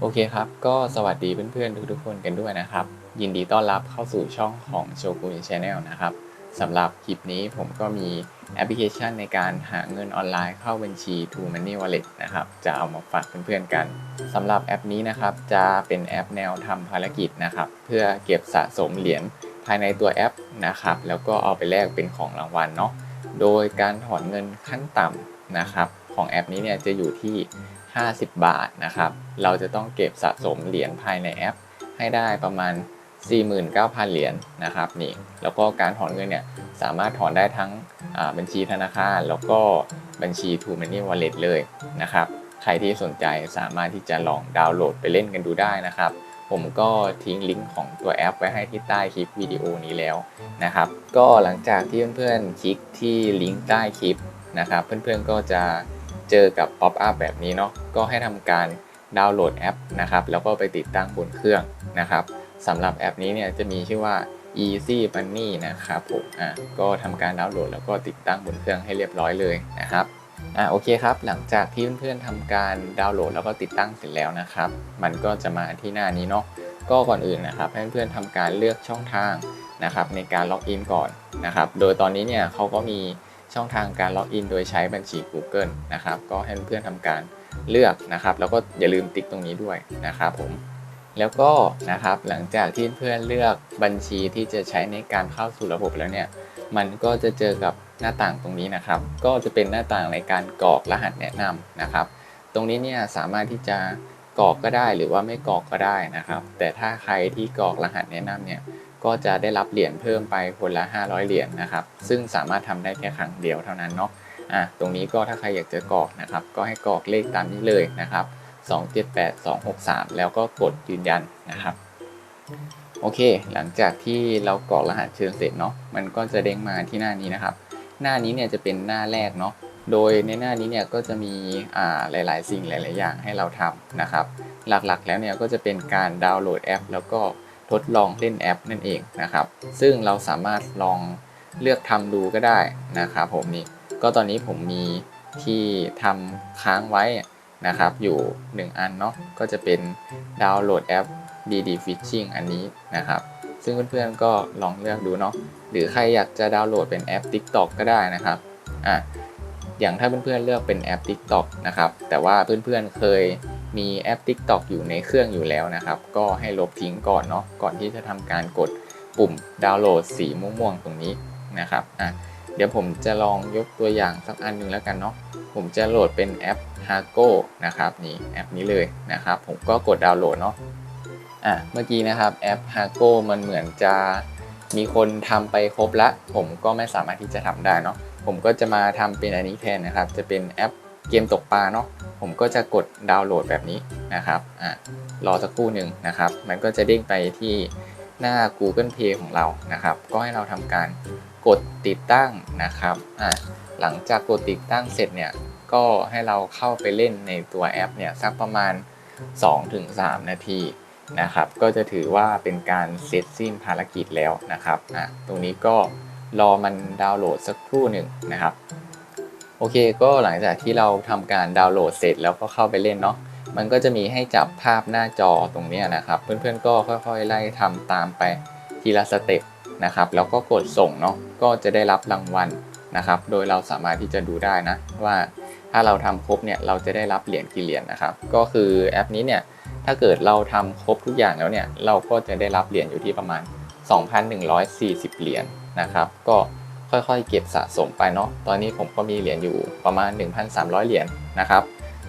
โอเคครับ ก็สวัสดีเพื่อนๆทุกๆคนกันด้วยนะครับ ยินดีต้อนรับเข้าสู่ช่องของโชกุนชาแนลนะครับสำหรับคลิปนี้ผมก็มีแอปพลิเคชันในการหาเงินออนไลน์เข้าบัญชี True Money Wallet นะครับ จะเอามาฝากเพื่อนๆกันสำหรับแอปนี้นะครับ จะเป็นแอปแนวทำภารกิจนะครับ เพื่อเก็บสะสมเหรียญภายในตัวแอปนะครับ แล้วก็เอาไปแลกเป็นของรางวัลเนาะโดยการถอนเงินขั้นต่ำนะครับ ของแอปนี้เนี่ยจะอยู่ที่ 50 บาทนะครับ เราจะต้องเก็บสะสมเหรียญภายในแอป ให้ได้ประมาณ 49,000 เหรียญนะครับนี่แล้วก็การถอนเงินเนี่ยสามารถถอนได้ทั้งอ่าบัญชีธนาคาร แล้วก็บัญชี True Money Wallet เลยนะครับใครที่สนใจสามารถที่จะลองดาวน์โหลดไปเล่นกันดูได้นะครับ ผมก็ทิ้งลิงก์ของตัวแอปไว้ให้ที่ใต้คลิปวิดีโอนี้แล้วนะครับก็หลังจากที่เพื่อนๆคลิกที่ลิงก์ใต้คลิปนะครับ เพื่อนๆก็จะ เจอกับป๊อปอัพแบบนี้เนาะก็ให้ทำการดาวน์โหลดแอปนะครับแล้วก็ไปติดตั้งบนเครื่องนะครับสำหรับแอปนี้เนี่ยจะมีชื่อว่า Easy Money นะครับผมอะก็ทำการดาวน์โหลดแล้วก็ติดตั้งบนเครื่องให้เรียบร้อยเลยนะครับอะโอเคครับ หลังจากที่เพื่อนๆทำการดาวน์โหลดแล้วก็ติดตั้งเสร็จแล้วนะครับ มันก็จะมาที่หน้านี้เนาะก็ก่อนอื่นนะครับให้เพื่อนๆทำการเลือกช่องทางนะครับในการล็อกอินก่อนนะครับ โดยตอนนี้เนี่ยเขาก็มี ช่องทางการล็อกอินโดยใช้บัญชี Google นะครับ ก็ให้เพื่อนๆทำการเลือกนะครับ แล้วก็อย่าลืมติ๊กตรงนี้ด้วยนะครับผมแล้วก็นะครับหลังจากที่เพื่อนเลือกบัญชีที่จะใช้ในการเข้าสู่ระบบแล้วเนี่ยมันก็จะเจอกับหน้าต่างตรงนี้นะครับ ก็จะเป็นหน้าต่างในการกรอกรหัสแนะนำนะครับ ตรงนี้เนี่ยสามารถที่จะกรอกก็ได้หรือว่าไม่กรอกก็ได้นะครับ แต่ถ้าใครที่กรอกรหัสแนะนำเนี่ย ก็จะได้รับเหรียญเพิ่มไปคนละ 500 เหรียญนะครับ ซึ่งสามารถทำได้แค่ครั้งเดียวเท่านั้นเนาะอะตรงนี้ก็ถ้าใครอยากจะกรอกนะครับ ก็ให้กรอกเลขตามนี้เลยนะครับ 278263 แล้วก็กดยืนยันนะครับ โอเค หลังจากที่เรากรอกรหัสเชิญเสร็จเนาะ มันก็จะเด้งมาที่หน้านี้นะครับ หน้านี้เนี่ยจะเป็นหน้าแรกเนาะ โดยในหน้านี้เนี่ยก็จะมีอ่าหลาย ๆ สิ่งหลาย ๆ อย่างให้เราทำนะครับ หลัก ๆ แล้วเนี่ยก็จะเป็นการดาวน์โหลดแอป แล้วก็ ทดลองเล่นแอปนั่นเองนะครับ ซึ่งเราสามารถลองเลือกทำดูก็ได้นะครับผมนี่ก็ตอนนี้ผมมีที่ทำค้างไว้นะครับ อยู่ 1 อันเนาะก็จะเป็นดาวน์โหลดแอป DD Fishing อันนี้นะครับ ซึ่งเพื่อนๆก็ลองเลือกดูเนาะหรือใครอยากจะดาวน์โหลดเป็นแอป TikTok ก็ได้นะครับอะอย่างถ้าเพื่อนๆเลือกเป็นแอป TikTok นะครับแต่ว่าเพื่อนๆเคย มีแอป TikTok อยู่ในเครื่องอยู่แล้วนะครับ ก็ให้ลบทิ้งก่อนเนาะก่อนที่จะทำการกดปุ่มดาวน์โหลดสีม่วงๆตรงนี้นะครับอะเดี๋ยวผมจะลองยกตัวอย่างสักอันหนึ่งแล้วกันเนาะผมจะโหลดเป็นแอป h a g o นะครับนี่แอปนี้เลยนะครับ ผมก็กดดาวน์โหลดเนาะอะเมื่อกี้นะครับแอป h a g o มันเหมือนจะมีคนทำไปครบละ ผมก็ไม่สามารถที่จะทำได้เนาะผมก็จะมาทำเป็นอันนี้แทนนะครับ จะเป็นแอป เกมตกปลาเนาะผมก็จะกดดาวน์โหลดแบบนี้นะครับอะรอสักครู่หนึ่งนะครับ มันก็จะเด้งไปที่หน้า Google Play ของเรานะครับ ก็ให้เราทำการกดติดตั้งนะครับอะหลังจากกดติดตั้งเสร็จเนี่ยก็ให้เราเข้าไปเล่นในตัวแอปเนี่ยสักประมาณ 2-3 นาทีนะครับ ก็จะถือว่าเป็นการเสร็จสิ้นภารกิจแล้วนะครับอะตรงนี้ก็รอมันดาวน์โหลดสักครู่หนึ่งนะครับ โอเคก็หลังจากที่เราทำการดาวน์โหลดเสร็จแล้วก็เข้าไปเล่นเนาะมันก็จะมีให้จับภาพหน้าจอตรงนี้นะครับ เพื่อนๆก็ค่อยๆ ไล่ทำตามไปทีละสเต็ปนะครับแล้วก็กดส่งเนาะก็จะได้รับรางวัลนะครับ โดยเราสามารถที่จะดูได้นะว่าถ้าเราทำครบเนี่ยเราจะได้รับเหรียญกี่เหรียญนะครับ ก็คือแอปนี้เนี่ยถ้าเกิดเราทำครบทุกอย่างแล้วเนี่ยเราก็จะได้รับเหรียญอยู่ที่ประมาณ 2,140 เหรียญนะครับ ก็ ค่อยๆ เก็บสะสมไปเนาะ ตอนนี้ผมก็มีเหรียญอยู่ประมาณ 1,300 เหรียญนะครับ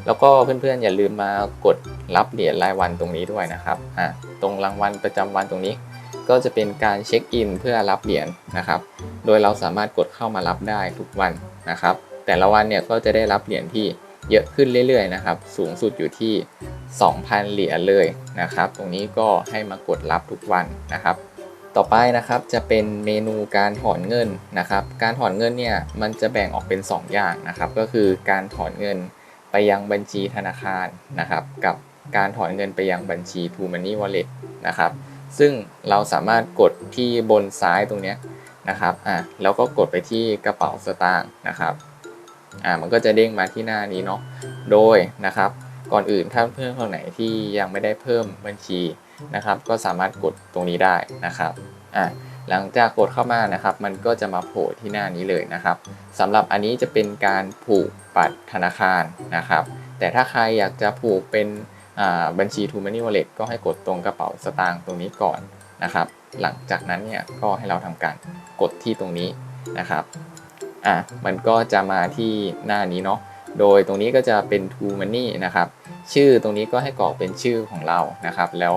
แล้วก็เพื่อนๆอย่าลืมมากดรับเหรียญรายวันตรงนี้ด้วยนะครับอะตรงรางวัลประจำวันตรงนี้ ก็จะเป็นการเช็คอินเพื่อรับเหรียญนะครับ โดยเราสามารถกดเข้ามารับได้ทุกวันนะครับ แต่ละวันเนี่ยก็จะได้รับเหรียญที่เยอะขึ้นเรื่อยๆนะครับ สูงสุดอยู่ที่ 2,000 เหรียญเลยนะครับ ตรงนี้ก็ให้มากดรับทุกวันนะครับ ต่อไปนะครับจะเป็นเมนูการถอนเงินนะครับ การถอนเงินเนี่ยมันจะแบ่งออกเป็น 2 อย่างนะครับ ก็คือการถอนเงินไปยังบัญชีธนาคารนะครับ กับการถอนเงินไปยังบัญชี True Money Wallet นะครับ ซึ่งเราสามารถกดที่บนซ้ายตรงนี้นะครับอะแล้วก็กดไปที่กระเป๋าสตางค์นะครับอ่ามันก็จะเด้งมาที่หน้านี้เนาะโดยนะครับ ก่อนอื่นถ้าเพื่อนคนไหนที่ยังไม่ได้เพิ่มบัญชี นะครับ ก็สามารถกดตรงนี้ได้นะครับอะหลังจากกดเข้ามานะครับ มันก็จะมาโผล่ที่หน้านี้เลยนะครับสำหรับอันนี้จะเป็นการผูกบัตรธนาคารนะครับ แต่ถ้าใครอยากจะผูกเป็นอ่าบัญชี To Money Wallet ก็ให้กดตรงกระเป๋าสตางค์ตรงนี้ก่อนนะครับ หลังจากนั้นเนี่ยก็ให้เราทำการกดที่ตรงนี้นะครับอะมันก็จะมาที่หน้านี้เนาะโดยตรงนี้ก็จะเป็น To Money นะครับ ชื่อตรงนี้ก็ให้กรอกเป็นชื่อของเรานะครับ แล้ว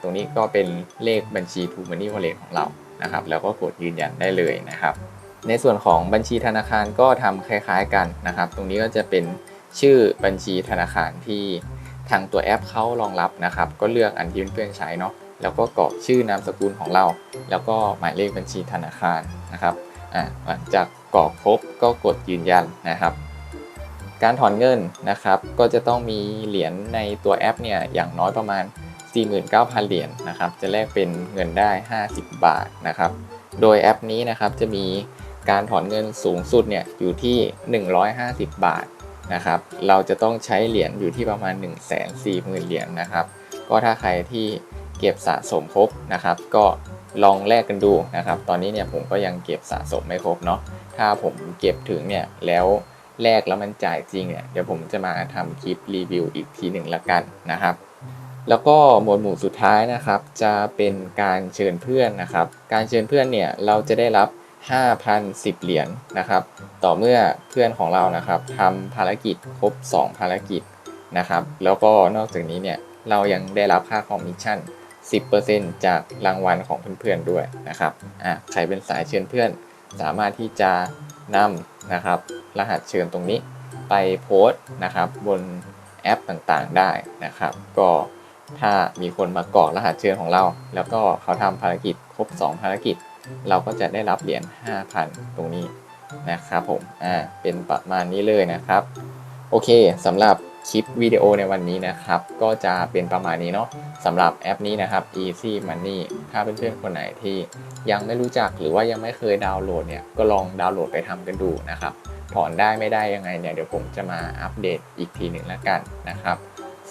ตรงนี้ก็เป็นเลขบัญชี To Money Wallet ของเรานะครับแล้วก็กดยืนยันได้เลยนะครับ ในส่วนของบัญชีธนาคารก็ทำคล้ายๆกันนะครับ ตรงนี้ก็จะเป็นชื่อบัญชีธนาคารที่ทางตัวแอปเขารองรับนะครับ ก็เลือกอันที่เพื่อนๆใช้เนาะแล้วก็กรอกชื่อนามสกุลของเรา แล้วก็หมายเลขบัญชีธนาคารนะครับหลังจากกรอกครบก็กดยืนยันนะครับ การถอนเงินนะครับ ก็จะต้องมีเหรียญในตัวแอปเนี่ยอย่างน้อยประมาณ 49,000 เหรียญนะครับจะแลกเป็นเงินได้ 50 บาทนะครับโดยแอปนี้นะครับจะมีการถอนเงินสูงสุดเนี่ยอยู่ที่ 150 บาทนะครับเราจะต้องใช้เหรียญอยู่ที่ประมาณ 1 4 0 0 0 0 เหรียญนะครับก็ถ้าใครที่เก็บสะสมครบนะครับ ก็ลองแลกกันดูนะครับ ตอนนี้เนี่ยผมก็ยังเก็บสะสมไม่ครบเนาะถ้าผมเก็บถึงเนี่ยแล้วแลกแล้วมันจ่ายจริงเนี่ยเดี๋ยวผมจะมาทำคลิปรีวิวอีกทีหนึ่งละกันนะครับ แล้วก็หมวดหมู่สุดท้ายนะครับจะเป็นการเชิญเพื่อนนะครับ การเชิญเพื่อนเนี่ยเราจะได้รับ 5,010 เหรียญนะครับ ต่อเมื่อเพื่อนของเรานะครับทำภารกิจครบ 2 ภารกิจนะครับ แล้วก็นอกจากนี้เนี่ยเรายังได้รับค่าคอมมิชชั่น 10%จากรางวัลของเพื่อนๆด้วยนะครับอะใครเป็นสายเชิญเพื่อน สามารถที่จะนำนะครับ รหัสเชิญตรงนี้ไปโพสต์นะครับบนแอปต่างๆได้นะครับ ก็ ถ้ามีคนมากรอกรหัสเชิญของเรา แล้วก็เขาทำภารกิจครบ 2 ภารกิจ เราก็จะได้รับเหรียญ5,000 ตรงนี้นะครับผม อ่า เป็นประมาณนี้เลยนะครับ โอเคสำหรับคลิปวิดีโอในวันนี้นะครับ ก็จะเป็นประมาณนี้เนาะสำหรับแอปนี้นะครับ Easy Money ถ้าเพื่อนๆคนไหนที่ยังไม่รู้จักหรือว่ายังไม่เคยดาวน์โหลดเนี่ย ก็ลองดาวน์โหลดไปทำกันดูนะครับ ถอนได้ไม่ได้ยังไงเนี่ย เดี๋ยวผมจะมาอัปเดตอีกทีหนึ่งแล้วกันนะครับ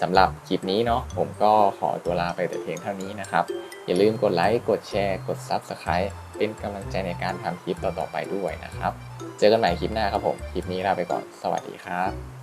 สำหรับคลิปนี้เนาะผมก็ขอตัวลาไปแต่เพียงเท่านี้นะครับ อย่าลืมกดไลค์กดแชร์ กด Subscribe เป็นกำลังใจในการทำคลิปต่อๆไปด้วยนะครับ เจอกันใหม่คลิปหน้าครับผม คลิปนี้ลาไปก่อนสวัสดีครับ